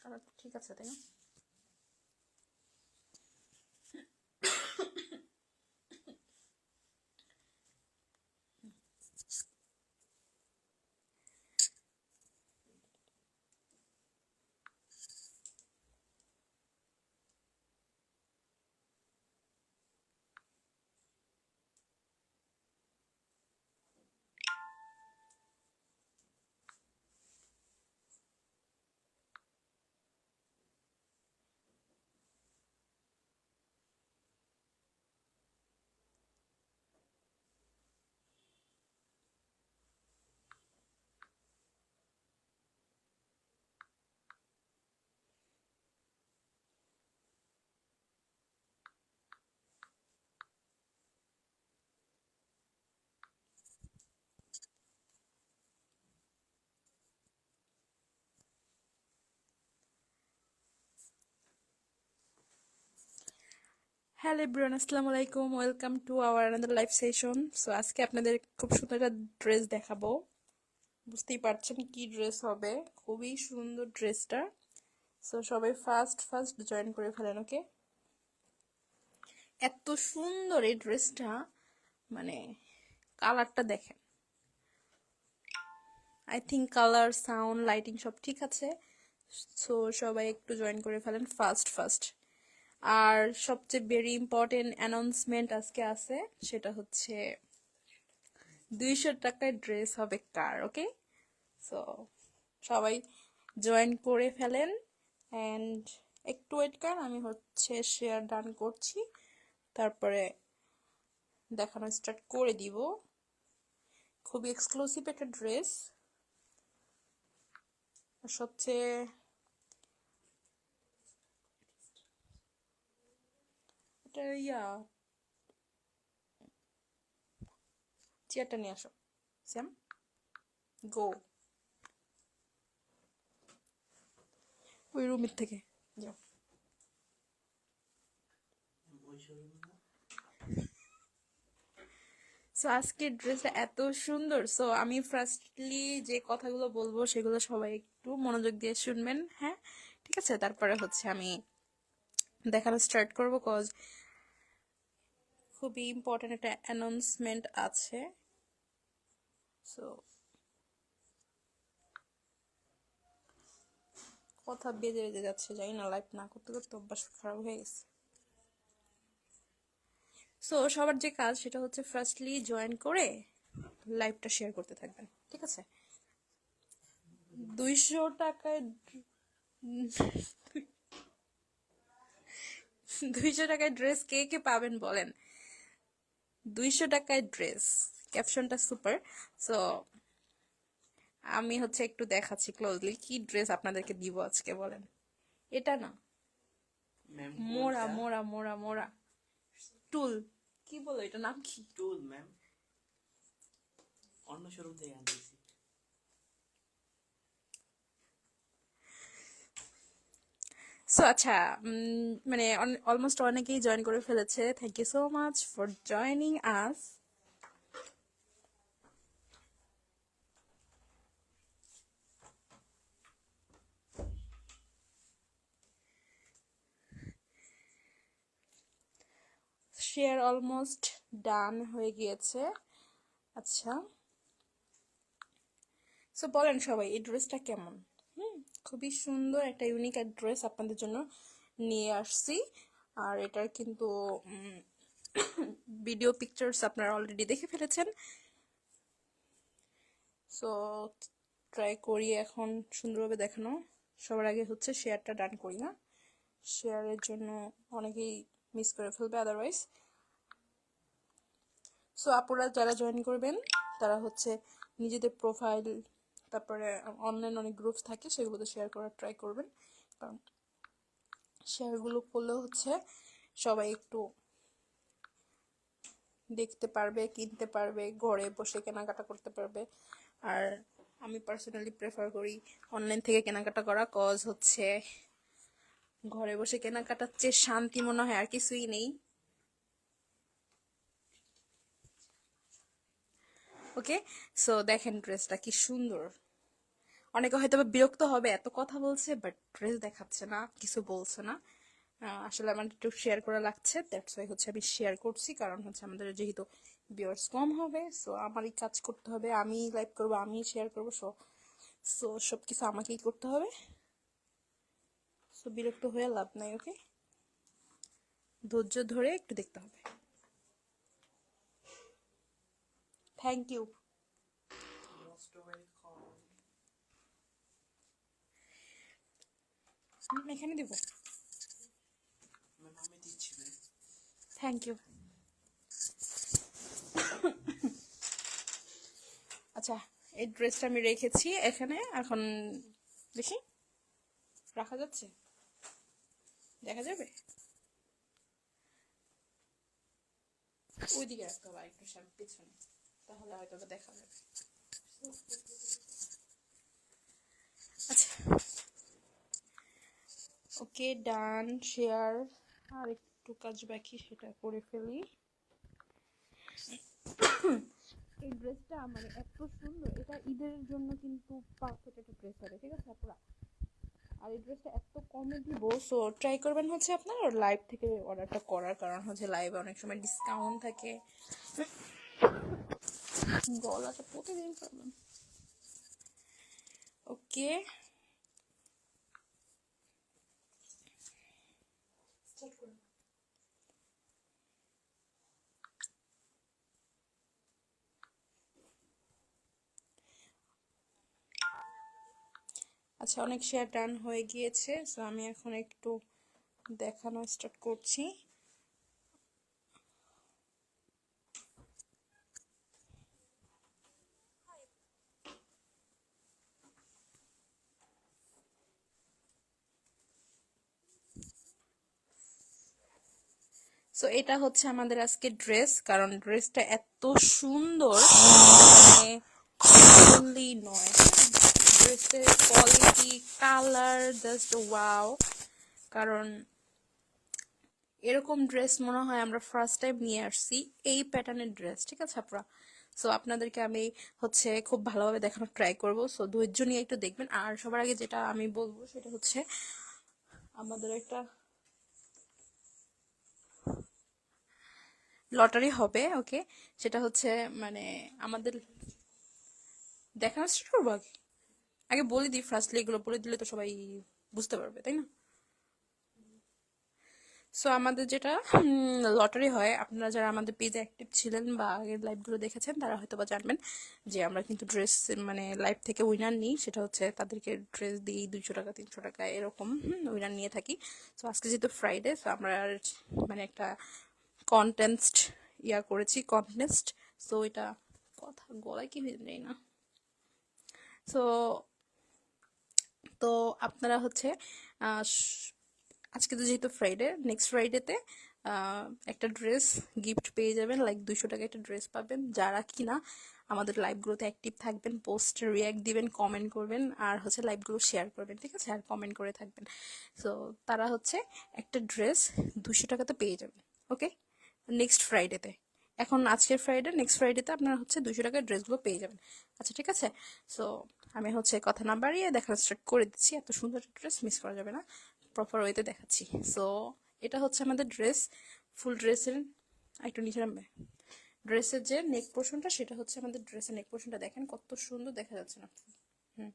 Colour ঠিক আছে তাই না হ্যালো এভরিওয়ান, আসসালামু আলাইকুম। Welcome to our another live session so আজকে আপনাদের খুব সুন্দর একটা ড্রেস দেখাবো। বুঝতেই পারছেন কি ড্রেস হবে। খুবই সুন্দর ড্রেসটা সো সবাই ফার্স্ট ফার্স্ট জয়েন করে ফেলেন ওকে এত সুন্দর এই ড্রেসটা মানে কালারটা দেখেন। I think colour sound lighting সব ঠিক আছে। সো সবাই একটু জয়েন করে ফেলেন ফার্স্ট ফার্স্ট আর সবচেয়ে ভেরি ইম্পর্টেন্ট অ্যানাউন্সমেন্ট আজকে আছে, সেটা হচ্ছে দুইশো টাকায় ড্রেস হবে কার ওকে সো সবাই জয়েন করে ফেলেন অ্যান্ড একটু ওয়েট করেন আমি হচ্ছে শেয়ার ডান করছি। তারপরে দেখানো স্টার্ট করে দিব। খুবই এক্সক্লুসিভ একটা ড্রেস সবচেয়ে ইয়া। চেয়ারটা নিয়ে আসো। Sam, go. ওই রুমের থেকে, যাও। সো আজকের ড্রেসটা এত সুন্দর। সো আমি ফার্স্টলি যে কথাগুলো বলব, সেগুলো সবাই একটু মনোযোগ দিয়ে শুনবেন হ্যাঁ? ঠিক আছে? তারপরে হচ্ছে আমি দেখানো স্টার্ট করব কজ খুবই ইম্পর্টেন্ট একটা অ্যানাউন্সমেন্ট আছে। সো কথা বেজে বেজে যাচ্ছে, জানি না লাইভ না করতে করতে অভ্যাস খারাপ হয়ে গেছে। সো সবার যে কাজ সেটা হচ্ছে ফার্স্টলি জয়েন করে লাইভটা শেয়ার করতে থাকবেন, ঠিক আছে? দুইশো টাকায় দুইশো টাকায় ড্রেস কে কে পাবেন বলেন? দুইশো টাকায় ড্রেস। ক্যাপশনটা সুপার। সো আমি হচ্ছে একটু দেখাচ্ছি ক্লোজলি কি ড্রেস আপনাদেরকে দিব আজকে বলেন। এটা না। মোরা মোরা মোরা মোরা মোড়া টুল। কি বলো এটা নাম কি? টুল ম্যাম অন্য শোরুম থেকে আনতেছি সো আচ্ছা মানে অলমোস্ট অনেকেই জয়েন করে ফেলেছে। Thank you so much for joining us share almost done হয়ে গিয়েছে। আচ্ছা। সো বলেন সবাই, এই ড্রেসটা কেমন? খুবই সুন্দর একটা ইউনিক এক ড্রেস আপনাদের জন্য নিয়ে আসছি। আর এটার কিন্তু ভিডিও পিকচার্স আপনারা অলরেডি দেখে ফেলেছেন। সো ট্রাই করি এখন সুন্দরভাবে দেখানো। সবার আগে হচ্ছে শেয়ারটা ডান করি, না? শেয়ারের জন্য অনেকেই মিস করে ফেলবে আদারওয়াইজ সো আপুরা যারা জয়েন করবেন, তারা হচ্ছে নিজেদের প্রোফাইল তারপরে অনলাইন অনেক গ্রুপস থাকে, সেগুলোতে শেয়ার করার ট্রাই করবেন। কারণ শেয়ারগুলো করলে হচ্ছে সবাই একটু দেখতে পারবে, কিনতে পারবে, ঘরে বসে কেনাকাটা করতে পারবে। আর আমি পার্সোনালি প্রেফার করি অনলাইন থেকে কেনাকাটা করা কজ হচ্ছে ঘরে বসে কেনাকাটার চেয়ে শান্তি মনে হয় আর কিছুই নেই। ওকে সো দেখেন ড্রেসটা, কি সুন্দর। অনেকে হয়তো বিরক্ত হবে, এত কথা বলছে বাট ড্রেস দেখাচ্ছে না, কিছু বলছে না। আসলে আমার একটু শেয়ার করা লাগছে দ্যাটস ওয়াই হচ্ছে আমি শেয়ার করছি, কারণ হচ্ছে আমাদের যেহেতু ভিউয়ার্স কম হবে সো আমারই কাজ করতে হবে, আমি লাইভ করব, আমি শেয়ার করব সো সো সব কিছু আমাকেই করতে হবে। সো বিরক্ত হয়ে লাভ নাই ওকে ধৈর্য ধরে একটু দেখতে হবে। Thank you. এখানে দিব? থ্যাংক ইউ আচ্ছা এই ড্রেসটা আমি রেখেছি এখানে, এখন দেখি। রাখা যাচ্ছে? দেখা যাবে? ওইদিকে রাখতে হবে একটু পিছনে। তাহলে হয়তো দেখা যাবে। আচ্ছা। ওকে, ডান, শেয়ার, আর একটু কাজ বাকি, সেটা করে ফেলি। এই ড্রেসটা মানে এত সুন্দর, এটা ঈদের জন্য কিন্তু পারফেক্ট একটা ড্রেস হবে, ঠিক আছে আপনারা আর এই ড্রেসটা এত কমে দিব সো ট্রাই করবেন হচ্ছে আপনার লাইভ থেকে অর্ডারটা করার, কারণ হচ্ছে লাইভে অনেক সময় ডিসকাউন্ট থাকে। গলাটা প্রতিদিন প্রবলেম ওকে। আচ্ছা অনেক শেয়ার ডান হয়ে গিয়েছে সো আমি এখন একটু দেখানো স্টার্ট করছি। সো এটা হচ্ছে আমাদের আজকে ড্রেস কারণ ড্রেসটা এত সুন্দর মানে নয়। ড্রেসের কোয়ালিটি কালার জাস্ট ওয়াও কারণ এরকম ড্রেস মনে হয় আমরা ফার্স্ট টাইম নিয়ে আসছি, এই প্যাটার্নের ড্রেস ঠিক আছে আপনারা সো আপনাদেরকে আমি হচ্ছে খুব ভালোভাবে দেখানোর ট্রাই করব। সো ধৈর্য নিয়ে একটু দেখবেন। আর সবার আগে যেটা আমি বলব, সেটা হচ্ছে আমাদের একটা লটারি হবে, ওকে? সেটা হচ্ছে মানে আমাদের দেখানোর স্টার্ট করব আগে? আগে বলে দিই ফার্স্টলি এগুলো বলে দিলে তো সবাই বুঝতে পারবে, তাই না? সো আমাদের যেটা লটারি হয়, আপনারা যারা আমাদের পেজে অ্যাক্টিভ ছিলেন বা আগের লাইভগুলো দেখেছেন, তারা হয়তো বা জানবেন যে আমরা কিন্তু ড্রেস মানে লাইভ থেকে উইনার নিই। সেটা হচ্ছে তাদেরকে ড্রেস দিই দুইশো টাকা, তিনশো টাকা, এরকম উইনার নিয়ে থাকি। সো আজকে যেহেতু ফ্রাইডে সো আমরা মানে একটা কন্টেস্ট ইয়া করেছি কন্টেস্ট সো এটা কথা গলায় কি হয়ে যায় না। সো তো আপনারা হচ্ছে আজকে তো যেহেতু ফ্রাইডে নেক্সট ফ্রাইডেতে একটা ড্রেস গিফট পেয়ে যাবেন লাইক দুশো টাকা একটা ড্রেস পাবেন। যারা কিনা আমাদের লাইভগুলোতে অ্যাক্টিভ থাকবেন পোস্ট রিয়াক্ট দিবেন কমেন্ট করবেন, আর হচ্ছে লাইভগুলো শেয়ার করবেন, ঠিক আছে? আর কমেন্ট করে থাকবেন। সো তারা হচ্ছে একটা ড্রেস দুশো টাকাতে পেয়ে যাবেন ওকে নেক্সট ফ্রাইডেতে এখন আজকের ফ্রাইডে নেক্সট ফ্রাইডেতে আপনারা হচ্ছে দুশো টাকার ড্রেসগুলো পেয়ে যাবেন। আচ্ছা ঠিক আছে? সো আমি হচ্ছে কথা না বাড়িয়ে দেখানো স্টার্ট করে দিচ্ছি। এত সুন্দর ড্রেস মিস করা যাবে না। প্রপার ওয়েতে দেখাচ্ছি। সো এটা হচ্ছে আমাদের ড্রেস ফুল ড্রেসের একটু নিচে নামবে। ড্রেসের যে নেক পোর্শনটা সেটা হচ্ছে আমাদের ড্রেসের নেক পোর্শনটা দেখেন। কত সুন্দর দেখা যাচ্ছে না। হুম।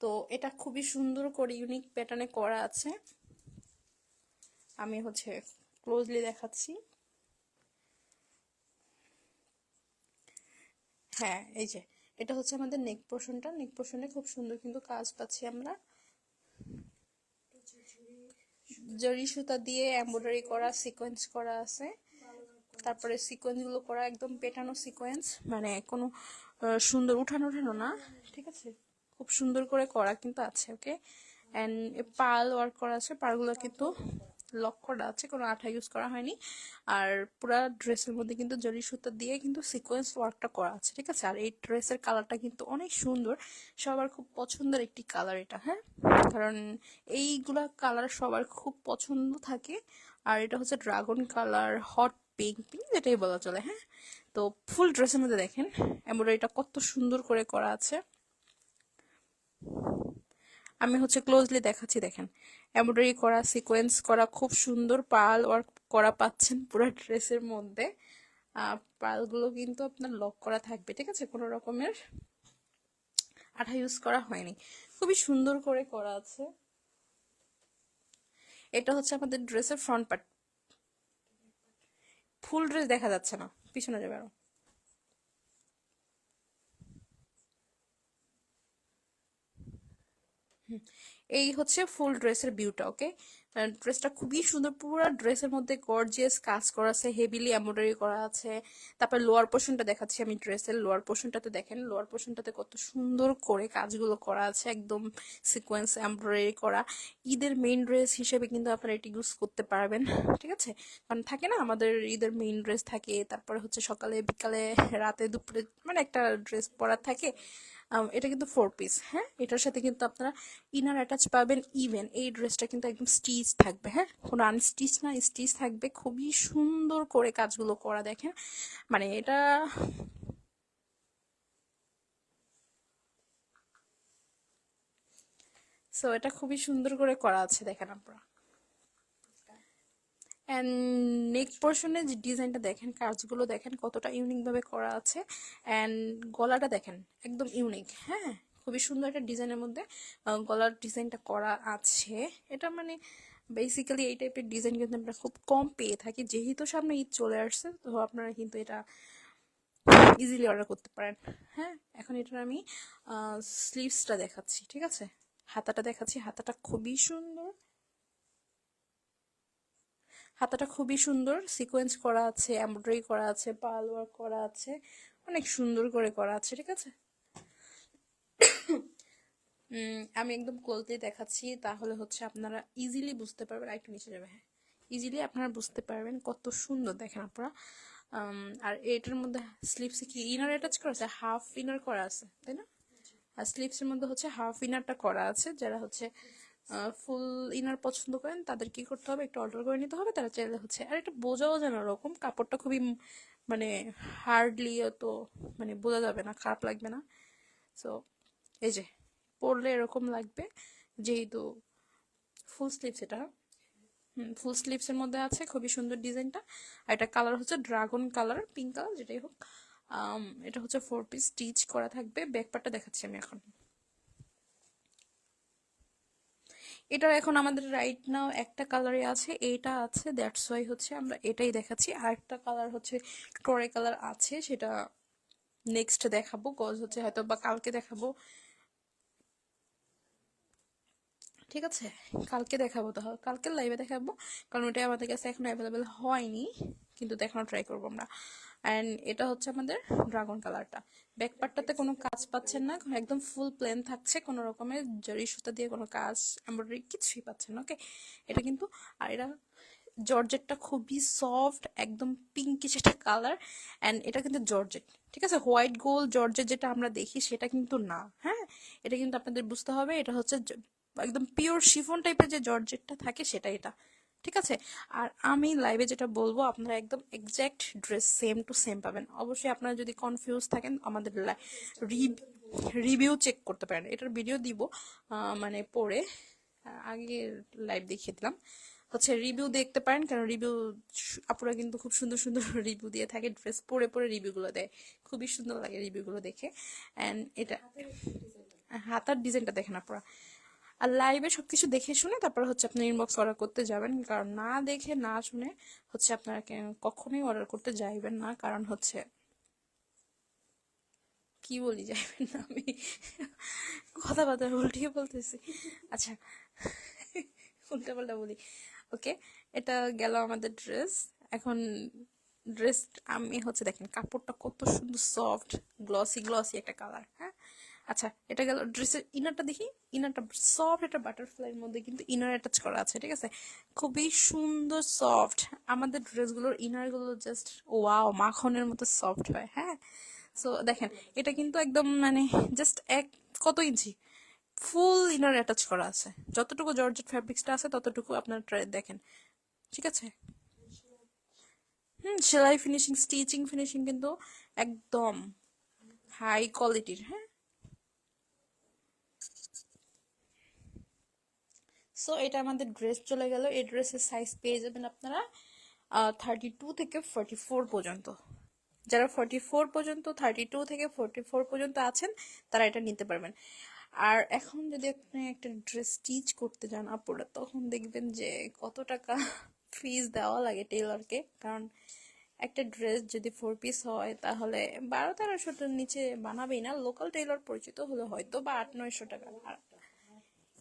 তো এটা খুবই সুন্দর করে ইউনিক প্যাটার্নে করা আছে। আমি হচ্ছে ক্লোজলি দেখাচ্ছি। হ্যাঁ এই যে, এটা হচ্ছে আমাদের নেক পোর্শনটা নেক পোর্শনে খুব সুন্দর কিন্তু কাজ পাচ্ছি আমরা। জরি সুতা দিয়ে এমব্রয়ডারি করা সিকোয়েন্স করা আছে। তারপরে সিকোয়েন্সগুলো করা, একদম পেটানো সিকোয়েন্স মানে কোনো সুন্দর উঠানো উঠানো না, ঠিক আছে? খুব সুন্দর করে করা কিন্তু আছে ওকে অ্যান্ড পাল ওয়ার্ক করা আছে, পালগুলো কিন্তু লক করা আছে, কোনো আঠা ইউজ করা হয়নি। আর পুরা ড্রেসের মধ্যে কিন্তু জরি সুতা দিয়ে কিন্তু সিকোয়েন্স ওয়ার্কটা করা আছে, ঠিক আছে? আর এই ড্রেসের কালারটা কিন্তু অনেক সুন্দর। সবার খুব পছন্দের একটি কালার এটা হ্যাঁ? কারণ এইগুলা কালার সবার খুব পছন্দ থাকে। আর এটা হচ্ছে dragon colour hot pink pink যেটাই বলা চলে হ্যাঁ? তো ফুল ড্রেসের মধ্যে দেখেন এমব্রয়ডারিটা কত সুন্দর করে করা আছে। আমি হচ্ছে ক্লোজলি দেখাচ্ছি, দেখেন। এমব্রয়ডারি করা সিকোয়েন্স করা খুব সুন্দর পার্ল ওয়ার্ক করা পাচ্ছেন পুরো ড্রেসের মধ্যে। আহ, পার্লগুলো কিন্তু আপনার লক করা থাকবে ঠিক আছে? কোনো রকমের আঠা ইউজ করা হয়নি। খুবই সুন্দর করে করা আছে। এটা হচ্ছে আমাদের ড্রেসের ফ্রন্ট পার্ট। ফুল ড্রেস দেখা যাচ্ছে না পিছনে যাবে আরও। এই হচ্ছে ফুল ড্রেসের ভিউটা ওকে ড্রেসটা খুবই সুন্দর, পুরো ড্রেসের মধ্যে গর্জিয়াস কাজ করা আছে হেভিলি এমব্রয়ডারি করা আছে। তারপর লোয়ার পোর্শনটা দেখাচ্ছি আমি ড্রেসের লোয়ার পোর্শনটাতে দেখেন লোয়ার পোর্শনটাতে কত সুন্দর করে কাজগুলো করা আছে, একদম সিকোয়েন্স এমব্রয়ডারি করা। ঈদের মেইন ড্রেস হিসেবে কিন্তু আপনারা এটি ইউজ করতে পারবেন, ঠিক আছে? কারণ থাকে না, আমাদের ঈদের মেইন ড্রেস থাকে, তারপরে হচ্ছে সকালে, বিকালে, রাতে, দুপুরে মানে একটা ড্রেস পরা থাকে। এটা কিন্তু ফোর পিস হ্যাঁ? এটার সাথে কিন্তু আপনারা ইনার অ্যাটাচ পাবেন ইভেন এই ড্রেসটা কিন্তু একদম স্টিচ থাকবে হ্যাঁ? কোনো আনস্টিচ না, স্টিচ থাকবে। খুবই সুন্দর করে কাজগুলো করা, দেখেন। মানে এটা সো এটা খুবই সুন্দর করে করা আছে, দেখেন আপনারা। অ্যান্ড নেক পোর্শনের যে ডিজাইনটা দেখেন, কাজগুলো দেখেন, কতটা ইউনিক ভাবে করা আছে। অ্যান্ড গলাটা দেখেন, একদম ইউনিক হ্যাঁ? খুবই সুন্দর একটা ডিজাইনের মধ্যে গলার ডিজাইনটা করা আছে। এটা মানে বেসিক্যালি এই টাইপের ডিজাইন কিন্তু আমরা খুব কম পেয়ে থাকি। যেহেতু সামনে ঈদ চলে আসছে, তো আপনারা কিন্তু এটা ইজিলি অর্ডার করতে পারেন। হ্যাঁ এখন এটার আমি স্লিভসটা দেখাচ্ছি, ঠিক আছে? হাতাটা দেখাচ্ছি, হাতাটা খুবই সুন্দর। হাতাটা খুবই সুন্দর সিকোয়েন্স করা আছে এমব্রয়ডারি করা আছে পাল ওয়ার্ক করা আছে, অনেক সুন্দর করে করা আছে, ঠিক আছে? আমি একদম ক্লোজলি দেখাচ্ছি, তাহলে হচ্ছে আপনারা ইজিলি বুঝতে পারবেন একটু নিচে যাবে হ্যাঁ। ইজিলি আপনারা বুঝতে পারবেন কত সুন্দর দেখেন আপনারা। আর এটার মধ্যে স্লিপসে কি ইনার অ্যাটাচ করা আছে? হাফ ইনার করা আছে, তাই না? আর স্লিপসের মধ্যে হচ্ছে হাফ ইনারটা করা আছে, যারা হচ্ছে ফুল ইনার পছন্দ করেন, তাদের কি করতে হবে? একটু অর্ডার করে নিতে হবে, তারা চাইলে হচ্ছে, আর এটা বোঝাও যায় না ওরকম, কাপড়টা খুবই মানে হার্ডলি তো মানে বোঝা যাবে না, খারাপ লাগবে না। সো এই যে পরলে এরকম লাগবে, যেহেতু ফুল স্লিভস এটা। ফুল স্লিভসের মধ্যে আছে, খুবই সুন্দর ডিজাইনটা। আর এটা কালার হচ্ছে ড্রাগন কালার পিঙ্ক কালার যেটাই হোক। এটা হচ্ছে ফোর পিস স্টিচ করা থাকবে। ব্যাক পার্টটা দেখাচ্ছি আমি এখন। এটা এখন আমাদের রাইট নাও একটা কালারে আছে, এটা আছে দ্যাটস ওয়াই হচ্ছে আমরা এটাই দেখাচ্ছি। আর একটা কালার হচ্ছে টরে কালার আছে, সেটা নেক্সট দেখাবো গজ হচ্ছে হয়তো বা কালকে দেখাবো। ঠিক আছে? কালকে দেখাবো তাহলে। কালকে লাইভে দেখাবো। কারণ ওটা আমাদের কাছে এখন অ্যাভেলেবেল হয়নি। কিন্তু দেখানো ট্রাই করব আমরা। অ্যান্ড এটা হচ্ছে আমাদের ড্রাগন কালারটা ব্যাক পার্টটাতে কোনো কাজ পাচ্ছেন না। একদম ফুল প্লেন থাকছে। কোনো রকমের জরি সুতা দিয়ে কোনো কাজ এমব্রয়ডারি কিছুই পাচ্ছেন ওকে এটা কিন্তু, আর এটা জর্জেটটা খুবই সফট একদম পিঙ্কিশ একটা কালার অ্যান্ড এটা কিন্তু জর্জেট। ঠিক আছে? হোয়াইট গোল্ড জর্জেট যেটা আমরা দেখি, সেটা কিন্তু না। হ্যাঁ? এটা কিন্তু আপনাদের বুঝতে হবে। এটা হচ্ছে একদম পিওর শিফন টাইপের যে জর্জেটটা থাকে সেটা এটা, ঠিক আছে? আর আমি লাইভে যেটা বলব, আপনারা একদম exact dress same to same পাবেন। অবশ্যই আপনারা যদি কনফিউজ থাকেন, আমাদের রিভিউ চেক করতে পারেন। এটার ভিডিও দিব মানে পরে আগে লাইভ দেখিয়ে দিলাম। হচ্ছে রিভিউ দেখতে পারেন, কারণ রিভিউ আপুরা কিন্তু খুব সুন্দর সুন্দর রিভিউ দিয়ে থাকে ড্রেস পরে পরে রিভিউগুলো দেয়। খুবই সুন্দর লাগে রিভিউগুলো দেখে। অ্যান্ড এটা হাতার ডিজাইনটা দেখেন আপুরা। আর লাইভে সবকিছু দেখে শুনে তারপর হচ্ছে আপনি ইনবক্স অর্ডার করতে যাবেন। কারণ না দেখে, না শুনে হচ্ছে আপনারা কখনোই অর্ডার করতে যাইবেন না। কারণ হচ্ছে কি বলি, যাইবেন না আমি। কথাবার্তা উল্টিয়ে বলতেছি। আচ্ছা উল্টা পাল্টা বলি। ওকে এটা গেল আমাদের ড্রেস এখন ড্রেস আমি হচ্ছে দেখেন, কাপড়টা কত সুন্দর সফট গ্লসি গ্লসি একটা কালার হ্যাঁ? আচ্ছা এটা গেল ড্রেসের ইনারটা দেখি। ইনারটা সফট একটা বাটারফ্লাইয়ের মধ্যে কিন্তু ইনার অ্যাটাচ করা আছে, ঠিক আছে? খুবই সুন্দর সফট আমাদের ড্রেসগুলোর ইনারগুলো জাস্ট ওয়াও মাখনের মতো সফট হয় হ্যাঁ? সো দেখেন, এটা কিন্তু একদম মানে জাস্ট এক, কত ইঞ্চি? ফুল ইনার অ্যাটাচ করা আছে। যতটুকু জর্জেট ফ্যাব্রিক্সটা আছে, ততটুকু আপনার ট্রাই দেখেন, ঠিক আছে? হুম, সেলাই ফিনিশিং স্টিচিং ফিনিশিং কিন্তু একদম হাই কোয়ালিটির হ্যাঁ? সো এটা আমাদের ড্রেস চলে গেল। এই ড্রেসের সাইজ পেয়ে যাবেন আপনারা থার্টি টু থেকে ফর্টি ফোর পর্যন্ত। যারা ফর্টি ফোর পর্যন্ত থার্টি টু থেকে ফর্টি ফোর পর্যন্ত আছেন, তারা এটা নিতে পারবেন। আর এখন যদি আপনি একটা ড্রেস স্টিচ করতে যান আপুরা তখন দেখবেন যে কত টাকা ফিজ দেওয়া লাগে টেলরকে কারণ একটা ড্রেস যদি ফোর পিস হয়, তাহলে বারো তেরোশোটার নিচে বানাবেই না। লোকাল টেলর পরিচিত হলে হয়তো বা আট নয়শো টাকা। আর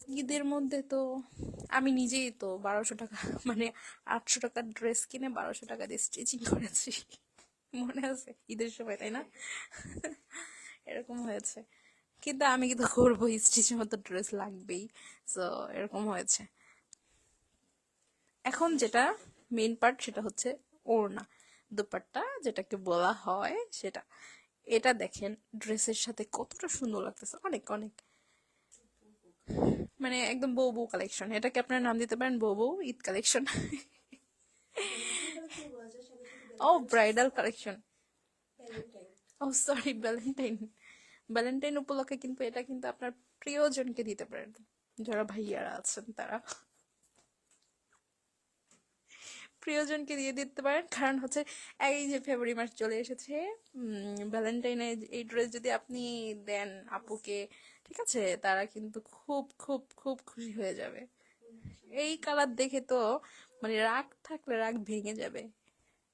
ঈদের মধ্যে তো আমি নিজেই তো বারোশো টাকা মানে আটশো টাকার ড্রেস কিনে বারোশো টাকা দিয়ে স্টিচিং করেছি। মনে আছে? ঈদের সময়, তাই না? এরকম হয়েছে। কিন্তু আমি কিন্তু করব স্টিচের মতো ড্রেস লাগবেই। তো এরকম হয়েছে। এখন যেটা মেন পার্ট সেটা হচ্ছে ওড়না। দুপাট্টা, যেটাকে বলা হয়, সেটা। এটা দেখেন ড্রেসের সাথে কতটা সুন্দর লাগতেছে। অনেক অনেক। মানে একদম বউ বউ কালেকশন এটাকে আপনার নাম দিতে পারেন বউ বউ ঈদ কালেকশন ও ব্রাইডাল কালেকশন ও সরি ভ্যালেন্টাইন ভ্যালেন্টাইন উপলক্ষে কিন্তু এটা কিন্তু আপনার প্রিয়জনকে দিতে পারেন। যারা ভাইয়ারা আছেন তারা। প্রিয়জনকে দিয়ে দিতে পারেন। কারণ হচ্ছে এই যে ফেব্রুয়ারি মাস চলে এসেছে। ভ্যালেন্টাইনে এই ড্রেস যদি আপনি দেন আপুকে ঠিক আছে? তারা কিন্তু খুব খুব খুব খুশি হয়ে যাবে। এই কালার দেখে তো মানে রাগ থাকলে রাগ ভেঙে যাবে।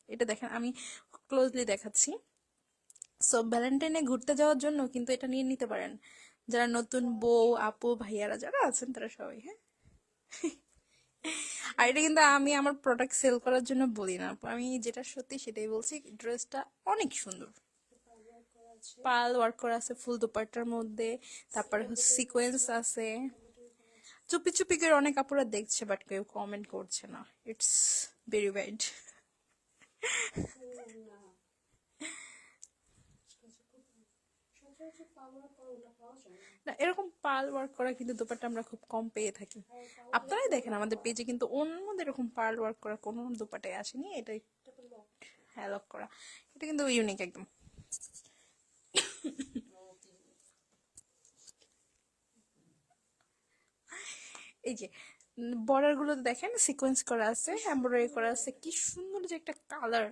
এটা দেখেন, আমি ক্লোজলি দেখাচ্ছি। সো ভ্যালেন্টাইনে ঘুরতে যাওয়ার জন্য কিন্তু এটা নিয়ে নিতে পারেন। যারা নতুন বউ, আপু, ভাইয়ারা যারা আছেন, তারা সবাই হ্যাঁ? আর এটা কিন্তু আমি আমার প্রোডাক্ট সেল করার জন্য বলি না। আমি যেটা সত্যি সেটাই বলছি ড্রেসটা অনেক সুন্দর। পাল ওয়ার্ক করা আছে ফুল দুপাট্টার মধ্যে, তারপরে সিকোয়েন্স আছে। চুপি চুপি করে অনেক আপুরা দেখছে বাট কেউ কমেন্ট করছে না। ইটস ভেরি ব্যাড না, এরকম পাল ওয়ার্ক করা কিন্তু দোপাট্টা আমরা খুব কম পেয়ে থাকি। আপনারাই দেখেন, আমাদের পেজে কিন্তু অন্য মধ্যে এরকম পার্ল ওয়ার্ক করা, কোনো দোপাটায় আসেনি এটাই হ্যাঁ করা। এটা কিন্তু ইউনিক একদম। এই যে বর্ডারগুলো দেখেন সিকোয়েন্স করা আছে এমব্রয়ডারি করা আছে, কি সুন্দর যে একটা কালার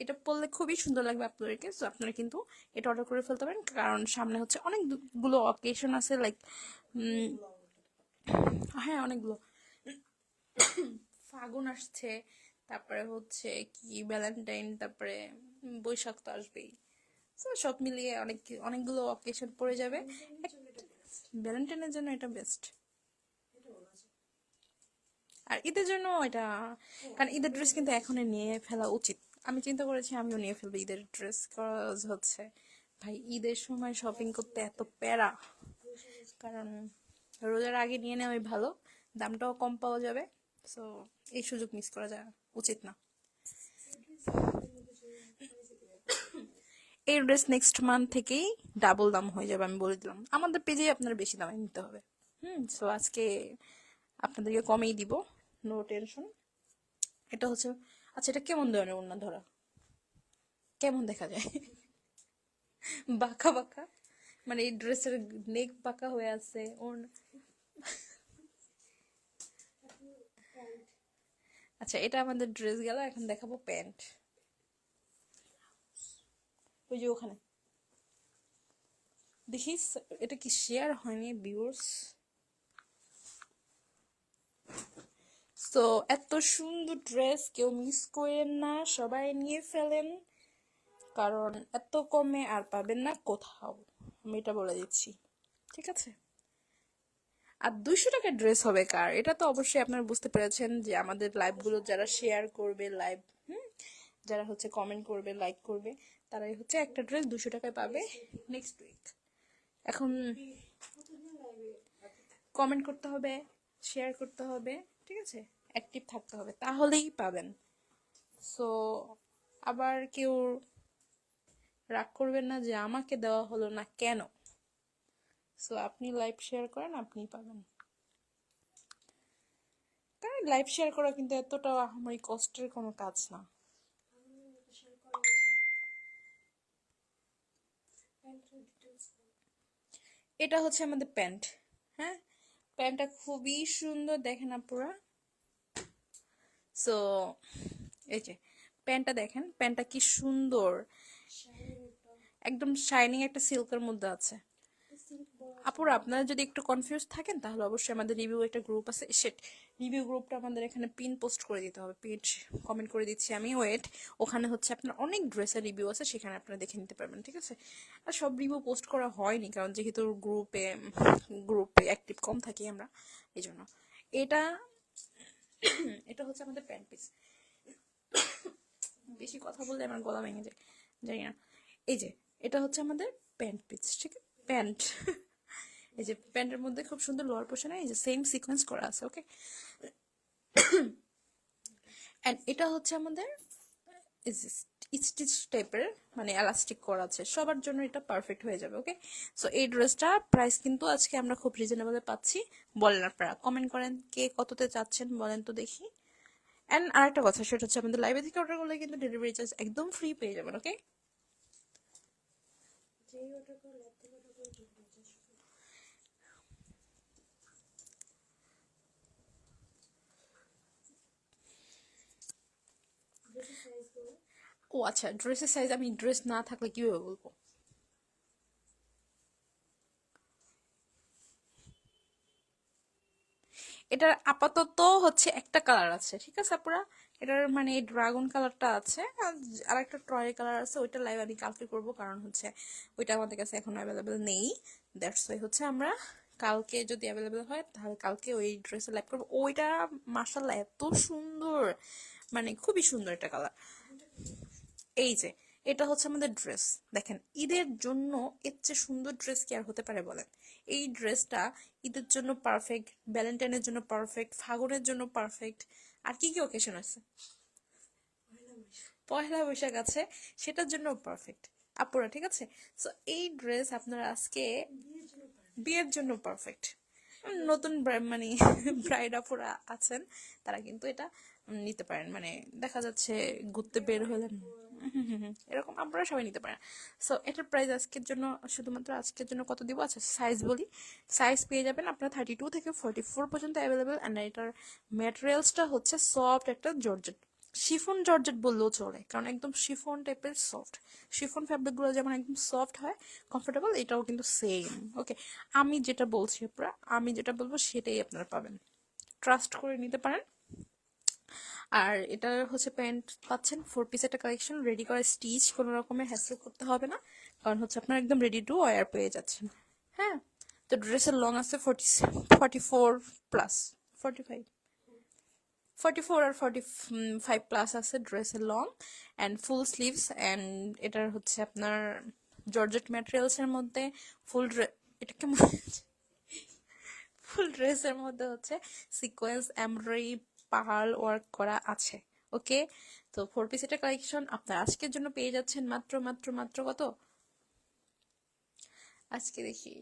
এটা পরলে খুবই সুন্দর লাগবে আপনাদেরকে তো আপনারা কিন্তু এটা অর্ডার করে ফেলতে পারেন, কারণ সামনে হচ্ছে অনেকগুলো অকেশন আছে লাইক হ্যাঁ অনেকগুলো। ফাগুন আসছে, তারপরে হচ্ছে কি ভ্যালেন্টাইন তারপরে বৈশাখ তো আসবেই। সব মিলিয়ে অনেক, অনেকগুলো অকেশন পড়ে যাবে। ভ্যালেন্টাইনের জন্য এটা বেস্ট আর ঈদের জন্য এটা, কারণ ঈদের ড্রেস কিন্তু এখনই নিয়ে ফেলা উচিত। আমি চিন্তা করেছি, আমিও নিয়ে ফেলব ঈদের ড্রেস কজ হচ্ছে, ভাই, ঈদের সময় শপিং করতে এত প্যারা। কারণ রোজার আগে নিয়ে নেওয়াই ভালো, দামটাও কম পাওয়া যাবে। সো এই সুযোগ মিস করা যায় উচিত না। এই ড্রেস নেক্সট মান্থ থেকেই ডাবল দাম হয়ে যাবে, আমি বলে দিলাম। আমাদের পেজেই আপনার বেশি দামে নিতে হবে। হুম সো আজকে আপনাদেরকে কমেই দিব নো টেনশন এটা হচ্ছে আচ্ছা এটা কেমন ধরনের ওড়না ধরা? কেমন দেখা যায়? বাঁকা বাঁকা? মানে এই ড্রেসের নেক বাঁকা হয়ে আছে ওড়না আচ্ছা এটা আমাদের ড্রেস গেল, এখন দেখাবো প্যান্ট। ওই যে ওখানে। দেখিস এটা কি শেয়ার হয়নি ভিউয়ার্স তো এত সুন্দর ড্রেস কেউ মিস করেন না, সবাই নিয়ে ফেলেন। কারণ এত কমে আর পাবেন না কোথাও। আমি এটা বলে দিচ্ছি, ঠিক আছে? আর দুইশো টাকার ড্রেস হবে কার? এটা তো অবশ্যই আপনারা বুঝতে পেরেছেন যে আমাদের লাইভগুলো যারা শেয়ার করবে লাইভ হুম? যারা হচ্ছে কমেন্ট করবে লাইক করবে তারাই হচ্ছে একটা ড্রেস দুশো টাকায় পাবে নেক্সট উইক এখন কমেন্ট করতে হবে শেয়ার করতে হবে, ঠিক আছে? অ্যাক্টিভ থাকতে হবে, তাহলেই পাবেন। সো আবার কেউ রাগ করবেন না যে আমাকে দেওয়া হলো না কেন? সো আপনি লাইভ শেয়ার করেন, আপনিই পাবেন। কারণ লাইভ শেয়ার করা কিন্তু এতটা আমার কষ্টের কোনো কাজ না। এটা হচ্ছে আমাদের প্যান্ট হ্যাঁ? প্যান্টটা খুবই সুন্দর দেখেন আপুরা। সো এই যে প্যান্টটা দেখেন প্যান্টটা কি সুন্দর। একদম শাইনিং একটা সিল্কের মধ্যে আছে। আপুরা আপনারা যদি একটু কনফিউজ থাকেন তাহলে অবশ্যই আমাদের রিভিউ একটা গ্রুপ আছে। সেট রিভিউ গ্রুপটা আমাদের এখানে পিন পোস্ট করে দিতে হবে। পেজ কমেন্ট করে দিচ্ছি আমি ওয়েট ওখানে হচ্ছে আপনার অনেক ড্রেসের রিভিউ আছে, সেখানে আপনারা দেখে নিতে পারবেন, ঠিক আছে? আর সব রিভিউ পোস্ট করা হয়নি, কারণ যেহেতু গ্রুপে গ্রুপে অ্যাক্টিভ কম থাকি আমরা এই জন্য এটা এটা হচ্ছে আমাদের প্যান্ট পিস বেশি কথা বললে আমার গলা ভেঙে যায়, জানি না। এই যে, এটা হচ্ছে আমাদের প্যান্ট পিস ঠিক প্যান্ট এই যে প্যান্টের মধ্যে খুব সুন্দর লোয়ার পোর্শনে এই যে সেম সিকোয়েন্স করা আছে ওকে অ্যান্ড এটা হচ্ছে আমাদের স্টিচ টাইপের মানে এলাস্টিক করা আছে। সবার জন্য এটা পারফেক্ট হয়ে যাবে ওকে সো এই ড্রেসটা প্রাইস কিন্তু আজকে আমরা খুব রিজনেবলে পাচ্ছি। বলেন আপনারা কমেন্ট করেন কে কততে চাচ্ছেন বলেন তো দেখি। অ্যান্ড আরেকটা কথা, সেটা হচ্ছে আমাদের লাইভে থেকে অর্ডার করলে কিন্তু ডেলিভারি চার্জ একদম ফ্রি পেয়ে যাবেন ওকে যেই অর্ডার করো ল্যাপ থেকে অর্ডার করে ডেলিভারি চার্জ ড্রেসের সাইজগুলো ও আচ্ছা ড্রেসের সাইজ আমি ড্রেস না থাকলে কীভাবে বলব? এটার আপাতত হচ্ছে একটা কালার আছে, ঠিক আছে এটার মানে ড্রাগন কালারটা আছে, আর একটা ট্রয় কালার আছে, ওইটা লাইভ আমি কালকে করব, কারণ হচ্ছে ওইটা আমাদের কাছে এখন অ্যাভেলেবেল নেই। দ্যাটস হচ্ছে আমরা কালকে যদি অ্যাভেলেবেল হয়, তাহলে কালকে ওই ড্রেসে লাইভ করব। ওইটা মাসাল্লাহ এত সুন্দর! মানে খুবই সুন্দর একটা কালার এই যে, এটা হচ্ছে আমাদের ড্রেস দেখেন, ঈদের জন্য এর চেয়ে সুন্দর ড্রেস কি আর হতে পারে বলেন? এই ড্রেসটা ঈদের জন্য পারফেক্ট ভ্যালেন্টাইনের জন্য পারফেক্ট ফাগুনের জন্য পারফেক্ট আর কি কি ওকেশন আছে? পয়লা বৈশাখ আছে, সেটার জন্য পারফেক্ট আপুরা, ঠিক আছে? সো এই ড্রেস আপনারা আজকে বিয়ের জন্য পারফেক্ট নতুন মানে ব্রাইড আপুরা আছেন, তারা কিন্তু এটা নিতে পারেন। মানে দেখা যাচ্ছে ঘুরতে বের হলেন। এরকম আপনারা সবাই নিতে পারেন। সো এটার প্রাইস আজকের জন্য, শুধুমাত্র আজকের জন্য কত দিব? আচ্ছা সাইজ বলি। সাইজ পেয়ে যাবেন আপনার থার্টি টু থেকে ফোর্টি ফোর পর্যন্ত অ্যাভেলেবেল অ্যান্ড এটার ম্যাটেরিয়ালসটা হচ্ছে সফট একটা জর্জেট। শিফন জর্জেট বললেও চলে, কারণ একদম শিফন টাইপের সফট শিফন ফ্যাব্রিকগুলো যেমন একদম সফট হয় কমফোর্টেবল এটাও কিন্তু সেম ওকে আমি যেটা বলছি আপনারা আমি যেটা বলব সেটাই আপনারা পাবেন। ট্রাস্ট করে নিতে পারেন। আর এটা হচ্ছে প্যান্ট পাচ্ছেন ফোর পিস একটা কালেকশন রেডি করা স্টিচ কোনো রকমের হ্যাসেল করতে হবে না, কারণ হচ্ছে আপনার একদম রেডি টু ওয়ার পেয়ে যাচ্ছেন। হ্যাঁ? তো ড্রেসের লং আছে forty forty four plus forty five forty four আর ফর্টি ফাইভ প্লাস আছে ড্রেসের long and full sleeves and এটার হচ্ছে আপনার জর্জেট ম্যাটেরিয়ালসের মধ্যে ফুল এটা কেমন ফুল ড্রেসের মধ্যে হচ্ছে সিকোয়েন্স এমব্রয়ডারি পাহাড় ওয়ার্ক করা আছে ওকে তো ফোর পিস এটা কালেকশন আপনার আজকের জন্য পেয়ে যাচ্ছেন মাত্র মাত্র মাত্র কত? আজকে দেখি।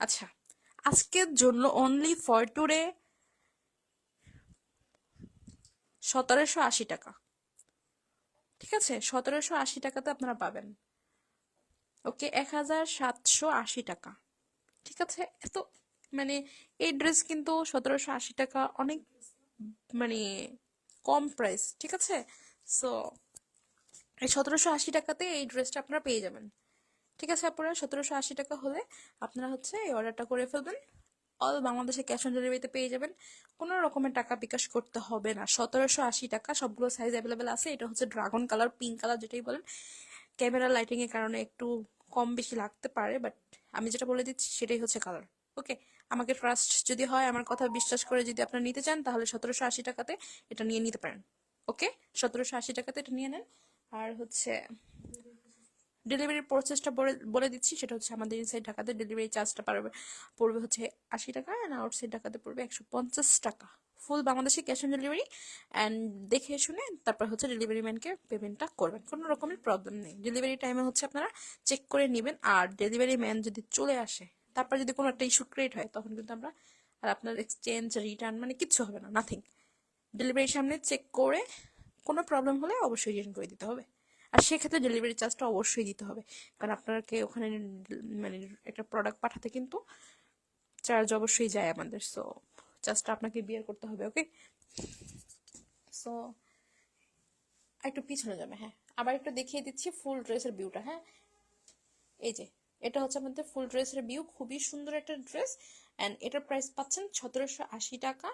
আচ্ছা আজকের জন্য অনলি ফর টুডে সতেরোশো আশি টাকা। ঠিক আছে? সতেরোশো আশি টাকাতে আপনারা পাবেন। ওকে এক হাজার সাতশো আশি টাকা। ঠিক আছে? এত মানে এই ড্রেস কিন্তু সতেরোশো আশি টাকা অনেক মানে কম প্রাইস ঠিক আছে? সো এই সতেরোশো আশি টাকাতে এই ড্রেসটা আপনারা পেয়ে যাবেন। ঠিক আছে আপনারা সতেরোশো আশি টাকা হলে আপনারা হচ্ছে এই অর্ডারটা করে ফেলবেন। অল বাংলাদেশে ক্যাশ অন ডেলিভারিতে পেয়ে যাবেন। কোনো রকমের টাকা বিকাশ করতে হবে না। সতেরোশো আশি টাকা, সবগুলো সাইজ অ্যাভেলেবেল আছে। এটা হচ্ছে ড্রাগন কালার পিঙ্ক কালার যেটাই বলেন। ক্যামেরা লাইটিংয়ের কারণে একটু কম বেশি লাগতে পারে বাট আমি যেটা বলে দিচ্ছি সেটাই হচ্ছে কালার ওকে আমাকে ট্রাস্ট যদি হয়, আমার কথা বিশ্বাস করে যদি আপনারা নিতে চান, তাহলে সতেরোশো আশি টাকাতে এটা নিয়ে নিতে পারেন ওকে সতেরোশো আশি টাকাতে এটা নিয়ে নেন। আর হচ্ছে ডেলিভারি প্রসেসটা বলে দিচ্ছি, সেটা হচ্ছে আমাদের ইনসাইড ঢাকাতে ডেলিভারি চার্জটা পারবে পড়বে হচ্ছে আশি টাকা অ্যান্ড আউটসাইড ঢাকাতে পড়বে একশো পঞ্চাশ টাকা। ফুল বাংলাদেশে ক্যাশ অন ডেলিভারি অ্যান্ড দেখে শুনে তারপর হচ্ছে ডেলিভারি ম্যানকে পেমেন্টটা করবেন। কোনো রকমের প্রবলেম নেই। ডেলিভারি টাইমে হচ্ছে আপনারা চেক করে নেবেন আর ডেলিভারি ম্যান যদি চলে আসে, তারপর যদি কোনো একটা ইস্যু ক্রিয়েট হয়, তখন কিন্তু আমরা আর আপনার এক্সচেঞ্জ রিটার্ন মানে কিচ্ছু হবে না নাথিং ডেলিভারির সামনে চেক করে কোনো প্রবলেম হলে অবশ্যই রিটার্ন করে দিতে হবে। আর সেক্ষেত্রে ডেলিভারি চার্জটা অবশ্যই দিতে হবে। কারণ আপনাকে ওখানে মানে একটা প্রোডাক্ট পাঠাতে কিন্তু চার্জ অবশ্যই যায় আমাদের। সো চার্জটা আপনাকে বিয়ার করতে হবে ওকে সো একটু পিছনে যাবে হ্যাঁ। আবার একটু দেখিয়ে দিচ্ছি ফুল ড্রেসের ভিউটা হ্যাঁ? এই যে, এটা হচ্ছে আমাদের ফুল ড্রেসের ভিউ খুবই সুন্দর একটা ড্রেস অ্যান্ড এটার প্রাইস পাচ্ছেন সতেরোশো আশি টাকা।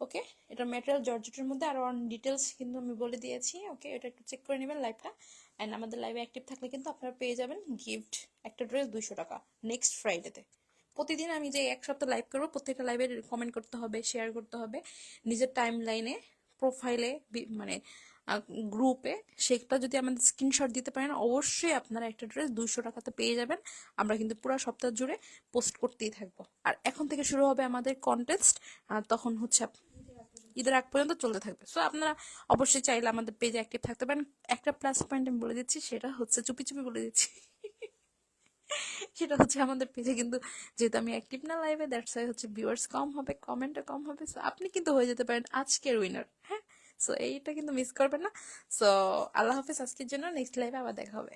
ওকে? এটা মেটেরিয়াল জর্জেটের মধ্যে আরও অন ডিটেলস কিন্তু আমি বলে দিয়েছি, ওকে? এটা একটু চেক করে নেবেন লাইভটা অ্যান্ড আমাদের লাইভে অ্যাক্টিভ থাকলে কিন্তু আপনারা পেয়ে যাবেন গিফট একটা ড্রেস দুইশো টাকা নেক্সট ফ্রাইডেতে প্রতিদিন আমি যে এক সপ্তাহ লাইভ করব, প্রত্যেকটা লাইভে কমেন্ট করতে হবে শেয়ার করতে হবে। নিজের টাইম লাইনে প্রোফাইলে মানে গ্রুপে সেটা যদি আমাদের স্ক্রিনশট দিতে পারেন, অবশ্যই আপনারা একটা ড্রেস দুইশো টাকাতে পেয়ে যাবেন। আমরা কিন্তু পুরো সপ্তাহ জুড়ে পোস্ট করতেই থাকব। আর এখন থেকে শুরু হবে আমাদের কন্টেস্ট তখন হচ্ছে ঈদের আগ পর্যন্ত চলতে থাকবে। সো আপনারা অবশ্যই চাইলে আমাদের পেজে অ্যাক্টিভ থাকতে পারেন। একটা প্লাস পয়েন্ট আমি বলে দিচ্ছি, সেটা হচ্ছে চুপি চুপি বলে দিচ্ছি। সেটা হচ্ছে আমাদের পেজে কিন্তু যেহেতু আমি অ্যাক্টিভ না লাইভে দ্যাটস ওয়াই হচ্ছে ভিউয়ার্স কম হবে কমেন্টও কম হবে। সো আপনি কিন্তু হয়ে যেতে পারেন আজকের উইনার হ্যাঁ? সো এইটা কিন্তু মিস করবেন না। সো আল্লাহ হাফিজ, আজকের জন্য নেক্সট লাইভে আবার দেখা হবে।